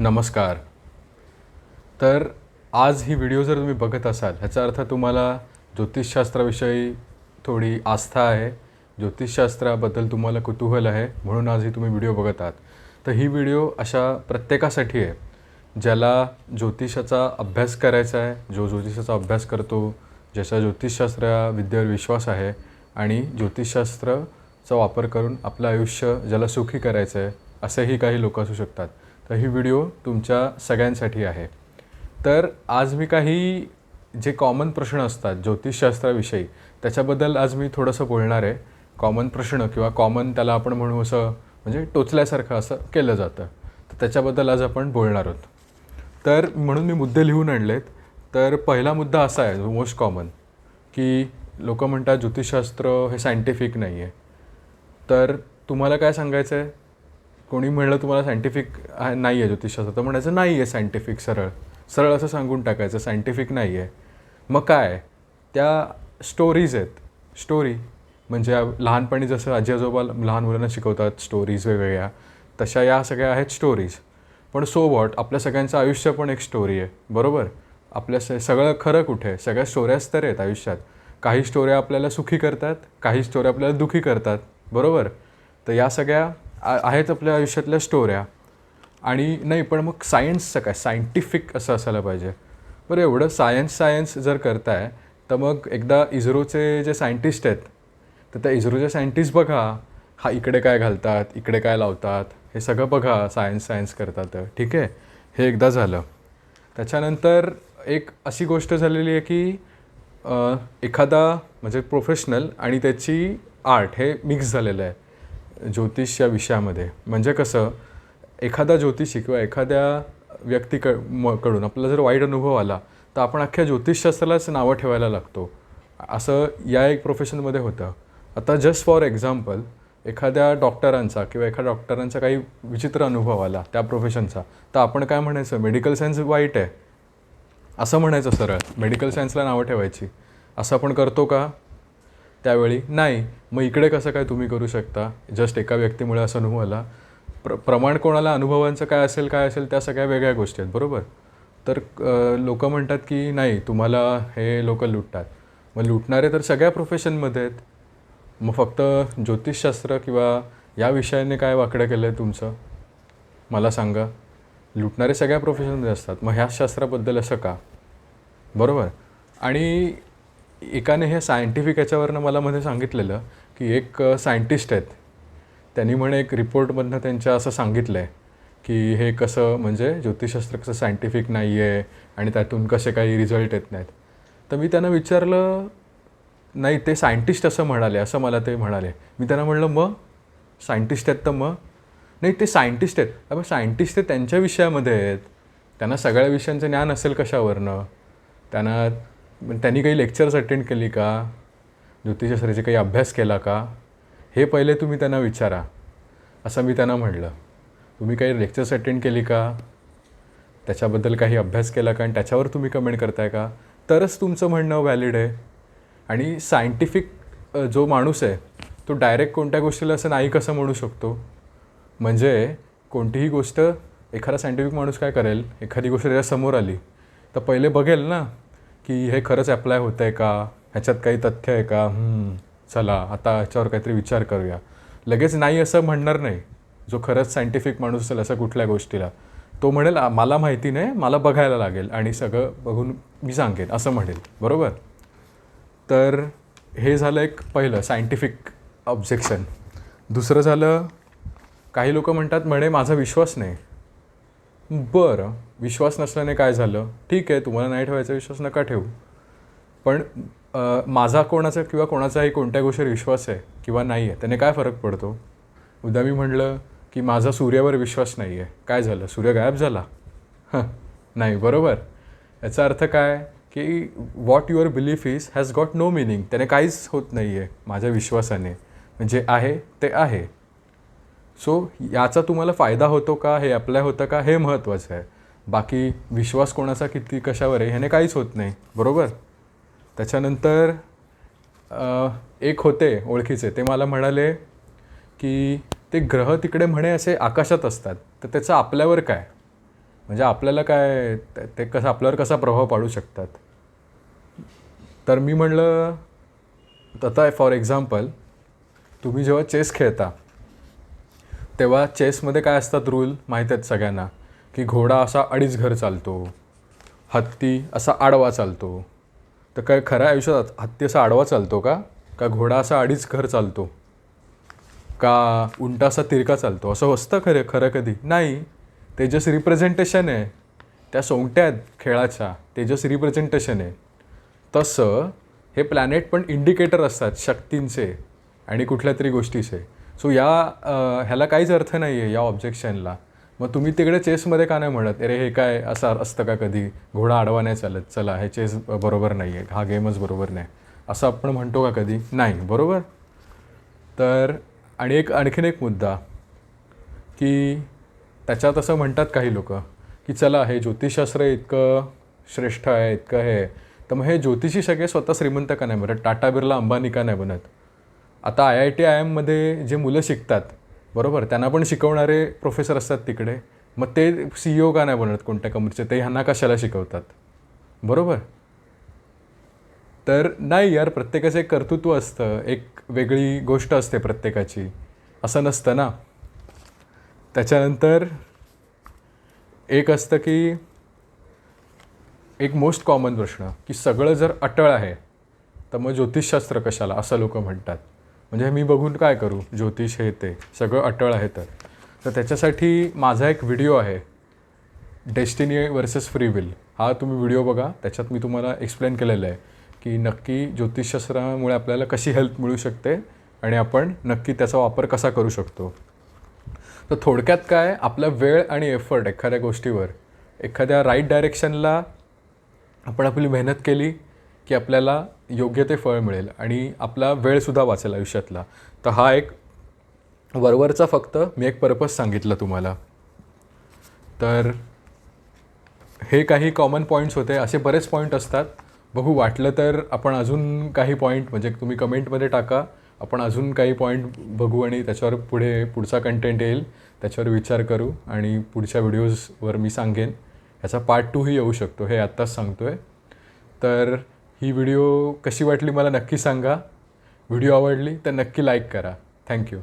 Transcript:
नमस्कार. तर आज ही व्हिडिओ जर तुम्ही बघत असाल ह्याचा अर्थ तुम्हाला ज्योतिषशास्त्राविषयी थोडी आस्था आहे. ज्योतिषशास्त्राबद्दल तुम्हाला कुतूहल आहे म्हणून आज ही तुम्ही व्हिडिओ बघत आहात. तर ही व्हिडिओ अशा प्रत्येकासाठी आहे ज्याला ज्योतिषाचा अभ्यास करायचा आहे. जो ज्योतिषाचा अभ्यास करतो ज्याचा ज्योतिषशास्त्र विद्येवर विश्वास आहे आणि ज्योतिषशास्त्राचा वापर करून आपलं आयुष्य ज्याला सुखी करायचं आहे असेही काही लोक असू शकतात. तर ही व्हिडिओ तुमच्या सगळ्यांसाठी आहे. तर आज मी काही जे कॉमन प्रश्न असतात ज्योतिषशास्त्राविषयी त्याच्याबद्दल आज मी थोडंसं बोलणार आहे. कॉमन प्रश्न किंवा कॉमन त्याला आपण म्हणू असं म्हणजे टोचल्यासारखं असं केलं जातं. तर त्याच्याबद्दल आज आपण बोलणार आहोत. तर म्हणून मी मुद्दे लिहून आणलेत. तर पहिला मुद्दा असा आहे मोस्ट कॉमन की लोक म्हणतात ज्योतिषशास्त्र हे सायंटिफिक नाही आहे तर तुम्हाला काय सांगायचं आहे कोणी म्हणलं तुम्हाला सायंटिफिक नाही आहे ज्योतिषशास्त्र तर म्हणायचं नाही आहे सायंटिफिक सरळ. सरळ असं सांगून टाकायचं सायंटिफिक नाही आहे मग काय? त्या स्टोरीज आहेत. स्टोरी म्हणजे लहानपणी जसं आजी आजोबा लहान मुलांना शिकवतात स्टोरीज वेगवेगळ्या तशा या सगळ्या आहेत स्टोरीज पण सो वॉट आपल्या सगळ्यांचं आयुष्य पण एक स्टोरी आहे. बरोबर? आपल्या स सगळं खरं कुठे? आहे सगळ्या स्टोऱ्याच तर आहेत आयुष्यात. काही स्टोऱ्या आपल्याला सुखी करतात काही स्टोऱ्या आपल्याला दुखी करतात. बरोबर? तर या सगळ्या आहेत आपल्या आयुष्यातल्या स्टोऱ्या आणि नाही पण मग सायन्सचं काय? सायंटिफिक असं असायला पाहिजे. बरं एवढं सायन्स सायन्स जर करताय तर मग एकदा इस्रोचे जे सायंटिस्ट आहेत तर त्या इस्रोचे सायंटिस्ट बघा हा इकडे काय घालतात इकडे काय लावतात हे सगळं बघा सायन्स सायन्स करतात. ठीक आहे? हे एकदा झालं. त्याच्यानंतर एक अशी गोष्ट झालेली आहे की एखादा म्हणजे प्रोफेशनल आणि त्याची आर्ट हे मिक्स झालेलं आहे. ज्योतिष या विषयामध्ये. म्हणजे कसं एखादा ज्योतिषी किंवा एखाद्या व्यक्तीक म कडून आपल्याला जर वाईट अनुभव आला तर आपण अख्ख्या ज्योतिषशास्त्रालाच नावं ठेवायला लागतो. असं या एक प्रोफेशनमध्ये होतं. आता जस्ट फॉर एक्झाम्पल एखाद्या डॉक्टरांचा किंवा एखाद्या डॉक्टरांचा काही विचित्र अनुभव आला त्या प्रोफेशनचा तर आपण काय म्हणायचं? मेडिकल सायन्स वाईट आहे. असं म्हणायचं सरळ. मेडिकल सायन्सला नावं ठेवायची. असं आपण करतो का? त्यावेळी नाही मग इकडे कसं काय तुम्ही करू शकता? जस्ट एका व्यक्तीमुळे असं अनुभव आला. प्र प्रमाण कोणाला अनुभवांचं काय असेल काय असेल त्या सगळ्या वेगळ्या गोष्टी आहेत बरोबर? तर लोक म्हणतात की नाही तुम्हाला हे लोक लुटतात. मग लुटणारे तर सगळ्या प्रोफेशनमध्ये आहेत. मग फक्त ज्योतिषशास्त्र किंवा या विषयाने काय वाकडं केलं आहे तुमचं? मला सांगा. लुटणारे सगळ्या प्रोफेशनमध्ये असतात. मग ह्या शास्त्राबद्दल असं का? बरोबर? आणि एकाने हे सायंटिफिक याच्यावरनं मला मध्ये सांगितलेलं की एक सायंटिस्ट आहेत. त्यांनी म्हणे एक रिपोर्टमधनं त्यांच्या असं सांगितलं आहे की हे कसं म्हणजे ज्योतिषशास्त्र कसं सायंटिफिक नाही आहे आणि त्यातून कसे काही रिझल्ट येत नाहीत. तर मी त्यांना विचारलं नाही ते सायंटिस्ट असं म्हणाले असं मला ते म्हणाले. मी त्यांना म्हणलं मग? सायंटिस्ट आहेत तर मग? नाही ते सायंटिस्ट आहेत. अबे सायंटिस्ट ते त्यांच्या विषयामध्ये आहेत. त्यांना सगळ्या विषयांचं ज्ञान असेल कशावरनं? त्यांना त्यांनी काही लेक्चर्स अटेंड केली का? ज्योतिषशास्त्राचे काही अभ्यास केला का? हे पहिले तुम्ही त्यांना विचारा. असं मी त्यांना म्हटलं. तुम्ही काही लेक्चर्स अटेंड केली का? त्याच्याबद्दल काही अभ्यास केला का? आणि त्याच्यावर तुम्ही कमेंट करताय का? तरच तुमचं म्हणणं व्हॅलिड आहे. आणि सायंटिफिक जो माणूस आहे तो डायरेक्ट कोणत्या गोष्टीला असं नाही कसं म्हणू शकतो? म्हणजे कोणतीही गोष्ट एखादा सायंटिफिक माणूस काय करेल? एखादी गोष्ट त्याच्यासमोर आली. तर पहिले बघेल ना. की हे खरंच अप्लाय होतं आहे का? ह्याच्यात काही तथ्य आहे का? चला आता ह्याच्यावर काहीतरी विचार करूया. लगेच नाही असं म्हणणार नाही. जो खरंच सायंटिफिक माणूस असेल असं कुठल्या गोष्टीला. तो म्हणेल मला माहिती नाही मला बघायला लागेल आणि सगळं बघून मी सांगेन असं म्हणेल. बरोबर? तर हे झालं एक पहिलं सायंटिफिक ऑब्जेक्शन दुसरं झालं काही लोक म्हणतात म्हणे माझा विश्वास नाही. बरं विश्वास नसल्याने काय झालं? ठीक आहे तुम्हाला नाही ठेवायचा विश्वास नका ठेवू. पण माझा कोणाचा किंवा कोणाचाही कोणत्या गोष्टीवर विश्वास आहे किंवा नाही आहे त्याने काय फरक पडतो? उद्या मी म्हणलं की माझा सूर्यावर विश्वास नाही आहे. काय झालं? सूर्य गायब झाला? हां नाही बरोबर. याचा अर्थ काय? की what your belief is has got no meaning त्याने काहीच होत नाही आहे माझ्या विश्वासाने. म्हणजे आहे ते आहे. सो याचा तुम्हाला फायदा होतो का? हे अप्लाय होतं का? हे महत्त्वाचं आहे. बाकी विश्वास कोणाचा किती कशावर आहे? ह्याने काहीच होत नाही. बरोबर? त्याच्यानंतर एक होते ओळखीचे. ते मला म्हणाले की ते ग्रह तिकडे म्हणे असे आकाशात असतात. तर त्याचं आपल्यावर काय? म्हणजे आपल्याला काय? ते- ते कसं आपल्यावर कसा प्रभाव पाडू शकतात? तर मी म्हणलं आता फॉर एक्झाम्पल तुम्ही जेव्हा चेस खेळता तेव्हा चेसमध्ये काय असतात रूल माहीत आहेत सगळ्यांना? की घोडा असा अडीच घर चालतो हत्ती असा आडवा चालतो. तर काय खऱ्या आयुष्यात हत्ती असा आडवा चालतो का? का घोडा असा अडीच घर चालतो? का उंटा असा तिरका चालतो? असं असतं खरं खरं कधी? नाही. ते जस्ट रिप्रेझेंटेशन आहे. त्या सोंगट्या आहेत खेळाच्या. ते जस्ट रिप्रेझेंटेशन आहे. तसं हे प्लॅनेट पण इंडिकेटर असतात शक्तींचे आणि कुठल्या तरी गोष्टीचे. सो या ह्याला काहीच अर्थ नाही आहे या ऑब्जेक्शनला मग तुम्ही तिकडे चेसमध्ये का नाही म्हणत अरे हे काय असं असतं का कधी? घोडा आडवा नाही चालत. चला हे चेस बरोबर नाही आहे हा गेमच बरोबर नाही. असं आपण म्हणतो का कधी? नाही. बरोबर? तर आणि एक आणखीन एक मुद्दा की त्याच्यात असं म्हणतात काही लोक की चला हे ज्योतिषशास्त्र इतकं श्रेष्ठ आहे इतकं हे. आहे. तर मग हे ज्योतिषी सगळे स्वतः श्रीमंत का नाही बनत टाटा बिर्ला अंबानी का नाही बनत आता आय आय टी आय एममध्ये जे मुलं शिकतात बरोबर? त्यांना पण शिकवणारे प्रोफेसर असतात तिकडे. मग ते सी ओ का नाही बनत कोणत्या कंपनीचे ते ह्यांना कशाला शिकवतात? बरोबर? तर नाही यार प्रत्येकाचं एक कर्तृत्व असतं. एक वेगळी गोष्ट असते प्रत्येकाची. असं नसतं ना. त्याच्यानंतर एक असतं की एक मोस्ट कॉमन प्रश्न की सगळं जर अटळ आहे तर मग ज्योतिषशास्त्र कशाला? असं लोक म्हणतात. म्हणजे मी बघून काय करू? ज्योतिष हे ते. सगळं अटळ आहे तर. तर त्याच्यासाठी माझा एक व्हिडिओ आहे. डेस्टिनी वर्सेस फ्री विल हा तुम्ही व्हिडिओ बघा. त्याच्यात मी तुम्हाला एक्सप्लेन केलेलं आहे की नक्की ज्योतिषशास्त्रामुळे आपल्याला कशी हेल्प मिळू शकते आणि आपण नक्की त्याचा वापर कसा करू शकतो. तर थोडक्यात काय? आपला वेळ आणि एफर्ट एखाद्या गोष्टीवर एखाद्या राईट डायरेक्शनला आपण आपली मेहनत केली की आपल्याला योग्य ते फळ मिळेल आणि आपला वेळसुद्धा वाचेल आयुष्यातला. तर हा एक वरवरचा फक्त मी एक पर्पज सांगितलं तुम्हाला. तर हे काही कॉमन पॉईंट्स होते असे बरेच पॉईंट असतात. बघू वाटलं तर आपण अजून काही पॉईंट म्हणजे तुम्ही कमेंटमध्ये टाका. आपण अजून काही पॉईंट बघू आणि त्याच्यावर पुढे पुढचा कंटेंट येईल त्याच्यावर विचार करू आणि पुढच्या व्हिडिओजवर मी सांगेन. ह्याचा पार्ट टूही येऊ शकतो हे आत्ताच सांगतो आहे तर ही व्हिडिओ कशी वाटली मला नक्की सांगा. व्हिडिओ आवडली तर नक्की लाईक करा. थँक्यू